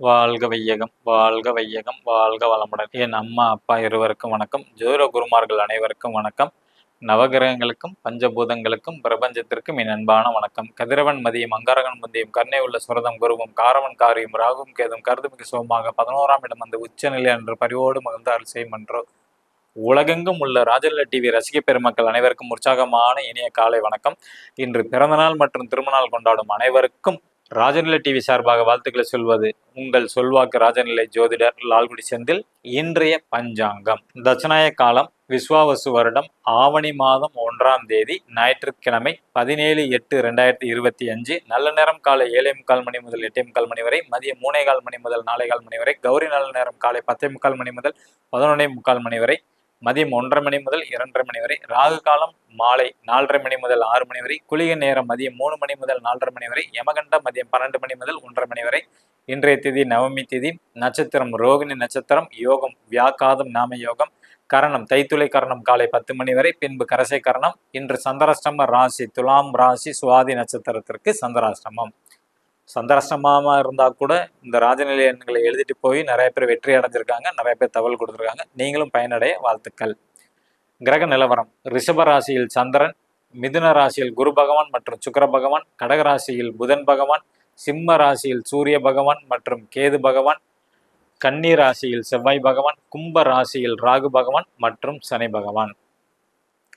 வாழ்க வையகம் வாழ்க வையகம் வாழ்க வளமுடன். என் அம்மா அப்பா இருவருக்கும் வணக்கம். ஜோதிட குருமார்கள் அனைவருக்கும் வணக்கம். நவகிரகங்களுக்கும் பஞ்சபூதங்களுக்கும் பிரபஞ்சத்திற்கும் என் அன்பான வணக்கம். கதிரவன் மதியம் அங்காரகன் முந்தியம் கருணை உள்ள சுரதம் குருவும் காரவன் காரியும் ராகும் கேதும் கருதுமிகு சோமாக பதினோராம் இடம் அந்த உச்சநிலை என்று பரிவோடு மகிழ்ந்து அருள் செய்யும் என்றோ உலகெங்கும் உள்ள ராஜல்ல டிவி ரசிக பெருமக்கள் அனைவருக்கும் உற்சாகமான இனிய காலை வணக்கம். இன்று பிறந்தநாள் மற்றும் திருமணநாள் கொண்டாடும் அனைவருக்கும் ராஜநிலை டிவி சார்பாக வாழ்த்துக்களை சொல்வது உங்கள் சொல்வாக்கு ராஜநிலை ஜோதிடர் லால்குடி செந்தில் இன்றைய பஞ்சாங்கம். தட்சநாய காலம் விஸ்வாவசு வருடம் ஆவணி மாதம் ஒன்றாம் தேதி ஞாயிற்றுக்கிழமை பதினேழு எட்டு ரெண்டாயிரத்தி இருபத்தி அஞ்சு நல்ல நேரம் காலை ஏழே முக்கால் மணி முதல் எட்டே முக்கால் மணி வரை மதியம் மூணே கால் மணி முதல் நாலே கால் மணி வரை கௌரி நல்ல நேரம் காலை பத்தே முக்கால் மணி முதல் பதினொன்னே முக்கால் மணி வரை மதியம் ஒன்றரை மணி முதல் இரண்டரை மணி வரை ராகு காலம் மாலை நாலரை மணி முதல் ஆறு மணி வரை குளிகை நேரம் மதியம் மூணு மணி முதல் நாலரை மணி வரை யமகண்டம் மதியம் பன்னெண்டு மணி முதல் ஒன்றரை மணி வரை இன்றைய திதி நவமி திதி நட்சத்திரம் ரோகிணி நட்சத்திரம் யோகம் வியாக்காதம் நாம யோகம் கரணம் தைத்துளை கரணம் காலை பத்து மணி வரை பின்பு கரசை கரணம் இன்று சந்திராஷ்டம ராசி துலாம் ராசி சுவாதி நட்சத்திரத்திற்கு சந்திராஷ்டமம். சந்தரசமாக இருந்தால் கூட இந்த ராஜநிலை எண்களை எழுதிட்டு போய் நிறைய பேர் வெற்றி அடைஞ்சிருக்காங்க நிறைய பேர் தகவல் கொடுத்துருக்காங்க. நீங்களும் பயனடைய வாழ்த்துக்கள். கிரக நிலவரம். ரிஷப ராசியில் சந்திரன் மிதுன ராசியில் குரு பகவான் மற்றும் சுக்கர பகவான் கடக ராசியில் புதன் பகவான் சிம்ம ராசியில் சூரிய பகவான் மற்றும் கேது பகவான் கன்னி ராசியில் செவ்வாய் பகவான் கும்ப ராசியில் ராகு பகவான் மற்றும் சனி பகவான்.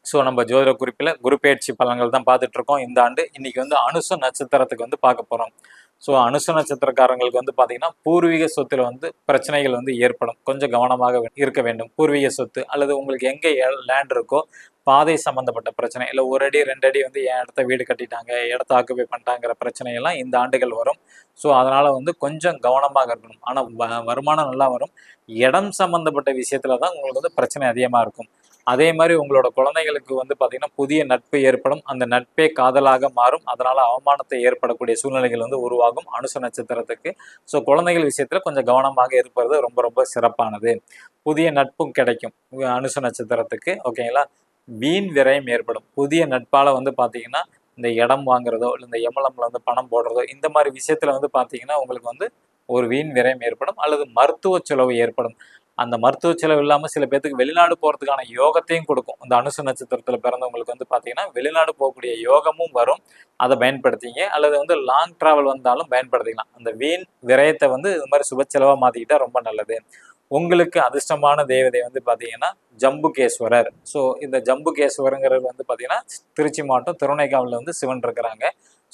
ஸோ நம்ம ஜோதிட குறிப்பில் குருப்பெயர்ச்சி பலன்கள் தான் பார்த்துட்டு இருக்கோம் இந்த ஆண்டு இன்னைக்கு வந்து அனுச நட்சத்திரத்துக்கு வந்து பார்க்க போகிறோம் ஸோ அனுச நட்சத்திரக்காரங்களுக்கு வந்து பார்த்தீங்கன்னா பூர்வீக சொத்துல வந்து பிரச்சனைகள் வந்து ஏற்படும். கொஞ்சம் கவனமாக இருக்க வேண்டும். பூர்வீக சொத்து அல்லது உங்களுக்கு எங்கே லேண்ட் இருக்கோ பாதை சம்பந்தப்பட்ட பிரச்சனை இல்லை ஒரு அடி ரெண்டு அடி வந்து என் இடத்த வீடு கட்டிட்டாங்க இடத்த ஆக்குபை பண்ணிட்டாங்கிற பிரச்சனையெல்லாம் இந்த ஆண்டுகள் வரும். ஸோ அதனால் வந்து கொஞ்சம் கவனமாக இருக்கணும். ஆனால் வருமானம் நல்லா வரும். இடம் சம்பந்தப்பட்ட விஷயத்தில் தான் உங்களுக்கு வந்து பிரச்சனை அதிகமாக இருக்கும். அதே மாதிரி உங்களோட குழந்தைகளுக்கு வந்து பார்த்தீங்கன்னா புதிய நட்பு ஏற்படும். அந்த நட்பே காதலாக மாறும். அதனால் அவமானத்தை ஏற்படக்கூடிய சூழ்நிலைகள் வந்து உருவாகும் அனுச நட்சத்திரத்துக்கு. ஸோ குழந்தைகள் விஷயத்தில் கொஞ்சம் கவனமாக இருப்பது ரொம்ப ரொம்ப சிறப்பானது. புதிய நட்பும் கிடைக்கும். அனுச நட்சத்திரத்துக்கு. ஓகேங்களா வீண் விரயம் ஏற்படும். புதிய நட்பால் வந்து பார்த்தீங்கன்னா இந்த இடம் வாங்குறதோ இல்லை இந்த எம்எல்எம்ல வந்து பணம் போடுறதோ இந்த மாதிரி விஷயத்தில் வந்து பார்த்தீங்கன்னா உங்களுக்கு வந்து ஒரு வீண் விரயம் ஏற்படும். அல்லது மருத்துவ செலவு ஏற்படும். அந்த மருத்துவ செலவு இல்லாமல் சில பேர்த்துக்கு வெளிநாடு போகிறதுக்கான யோகத்தையும் கொடுக்கும். இந்த அனுசு நட்சத்திரத்தில் பிறந்தவங்களுக்கு வந்து பார்த்தீங்கன்னா வெளிநாடு போகக்கூடிய யோகமும் வரும். அதை பயன்படுத்திங்க. அல்லது வந்து லாங் ட்ராவல் வந்தாலும் பயன்படுத்திக்கலாம். அந்த வீண் விரயத்தை வந்து இது மாதிரி சுப செலவாக மாற்றிக்கிட்டால் ரொம்ப நல்லது. உங்களுக்கு அதிர்ஷ்டமான தேவதை வந்து பார்த்தீங்கன்னா ஜம்புகேஸ்வரர். ஸோ இந்த ஜம்புகேஸ்வரங்கிறது வந்து பார்த்தீங்கன்னா திருச்சி மாவட்டம் திருவனைக்காவலில் வந்து சிவன் இருக்கிறாங்க.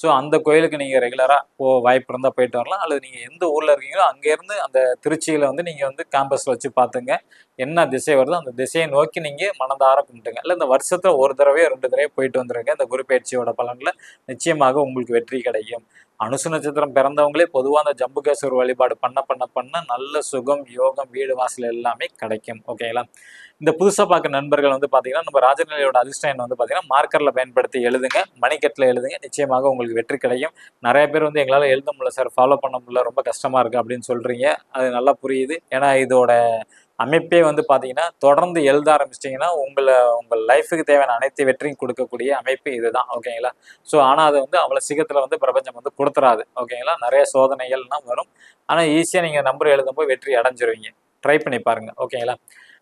ஸோ அந்த கோயிலுக்கு நீங்கள் ரெகுலராக போ வாய்ப்பு இருந்தால் போயிட்டு வரலாம். அல்லது நீங்கள் எந்த ஊரில் இருக்கீங்களோ அங்கேருந்து அந்த திருச்சியில் வந்து நீங்கள் வந்து கேம்பஸில் வச்சு பார்த்துங்க என்ன திசை வருதோ அந்த திசையை நோக்கி நீங்கள் மனதார கும்பிட்டுங்க. இல்லை இந்த வருஷத்தில் ஒரு தடவையோ ரெண்டு தடவையோ போயிட்டு வந்துருங்க. இந்த குரு பயிற்சியோட பலனில் நிச்சயமாக உங்களுக்கு வெற்றி கிடைக்கும். அனுசு நட்சத்திரம் பிறந்தவங்களே பொதுவாக அந்த ஜம்புகேஸ்வர் வழிபாடு பண்ண பண்ண பண்ண நல்ல சுகம் யோகம் வீடு வாசல் எல்லாமே கிடைக்கும். ஓகேங்களா இந்த புதுசாக பார்க்க நண்பர்கள் வந்து பார்த்தீங்கன்னா நம்ம ராஜநிலையோட அதிர்ஷ்டம் வந்து பார்த்தீங்கன்னா மார்க்கரில் பயன்படுத்தி எழுதுங்க. மணிக்கட்டில் எழுதுங்க. நிச்சயமாக உங்களுக்கு வெற்றி கிடைக்கும். நிறைய பேர் வந்து எங்களால் எழுத முடியல சார் ஃபாலோ பண்ண முடியல. ரொம்ப கஷ்டமாக இருக்குது அப்படின்னு சொல்கிறீங்க அது நல்லா புரியுது. ஏன்னா இதோட அமைப்பே வந்து பார்த்தீங்கன்னா தொடர்ந்து எழுத ஆரம்பிச்சிட்டிங்கன்னா உங்களை உங்கள் லைஃபுக்கு தேவையான அனைத்து வெற்றியும் கொடுக்கக்கூடிய அமைப்பு இதுதான். ஓகேங்களா ஸோ ஆனால் அது வந்து அவ்வளோ சீக்கிரத்தில் வந்து பிரபஞ்சம் வந்து கொடுத்துறாது. ஓகேங்களா நிறைய சோதனைகள்லாம் வரும். ஆனால் ஈஸியாக நீங்கள் நம்பர் எழுதும்போது வெற்றி அடைஞ்சிருவீங்க. ட்ரை பண்ணி பாருங்கள் ஓகேங்களா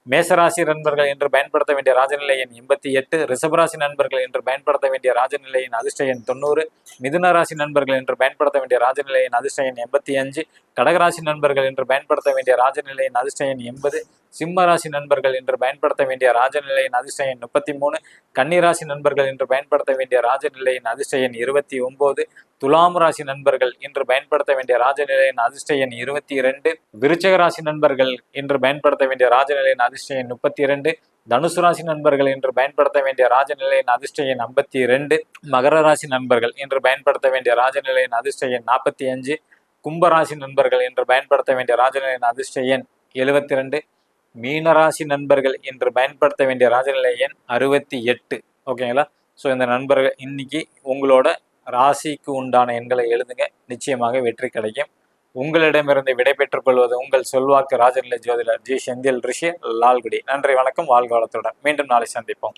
மேசராசி நண்பர்கள் என்று பயன்படுத்த வேண்டிய ராஜநிலை எண் எண்பத்தி எட்டு ரிஷபராசி நண்பர்கள் என்று பயன்படுத்த வேண்டிய ராஜநிலை எண் அதிர்ஷ்ட எண் தொண்ணூறு மிதுன ராசி நண்பர்கள் என்று பயன்படுத்த வேண்டிய ராஜநிலை எண் அதிர்ஷ்ட எண் எண்பத்தி அஞ்சு கடகராசி நண்பர்கள் என்று பயன்படுத்த வேண்டிய ராஜநிலை எண் அதிர்ஷ்ட எண் எண்பது சிம்ம ராசி நண்பர்கள் இன்று பயன்படுத்த வேண்டிய ராஜநிலையின் அதிர்ஷ்ட எண் முப்பத்தி மூணு கன்னிராசி நண்பர்கள் இன்று பயன்படுத்த வேண்டிய ராஜநிலையின் அதிர்ஷ்ட எண் இருபத்தி ஒன்பது துலாம் ராசி நண்பர்கள் இன்று பயன்படுத்த வேண்டிய ராஜநிலையின் அதிர்ஷ்ட எண் இருபத்தி இரண்டு விருச்சக ராசி நண்பர்கள் இன்று பயன்படுத்த வேண்டிய ராஜநிலையின் அதிர்ஷ்ட எண் முப்பத்தி இரண்டு தனுசு ராசி நண்பர்கள் இன்று பயன்படுத்த வேண்டிய ராஜநிலையின் அதிர்ஷ்ட எண் ஐம்பத்தி இரண்டு மகர ராசி நண்பர்கள் இன்று பயன்படுத்த வேண்டிய ராஜநிலையின் அதிர்ஷ்ட எண் நாற்பத்தி அஞ்சு கும்பராசி நண்பர்கள் இன்று பயன்படுத்த வேண்டிய ராஜநிலையின் அதிர்ஷ்ட எண் எழுபத்தி ரெண்டு மீனராசி நண்பர்கள் இன்று பயன்படுத்த வேண்டிய ராஜநிலை எண் அறுபத்தி எட்டு. ஓகேங்களா ஸோ இந்த நண்பர்கள் இன்னைக்கு உங்களோட ராசிக்கு உண்டான எண்களை எழுதுங்க. நிச்சயமாக வெற்றி கிடைக்கும். உங்களிடமிருந்து விடைபெற்றுக் கொள்வது உங்கள் செல்வாக்கு ராஜநிலை ஜோதிடர் ஜி செந்தில் ரிஷி லால்குடி. நன்றி வணக்கம். வாழ்க வளத்துடன். மீண்டும் நாளை சந்திப்போம்.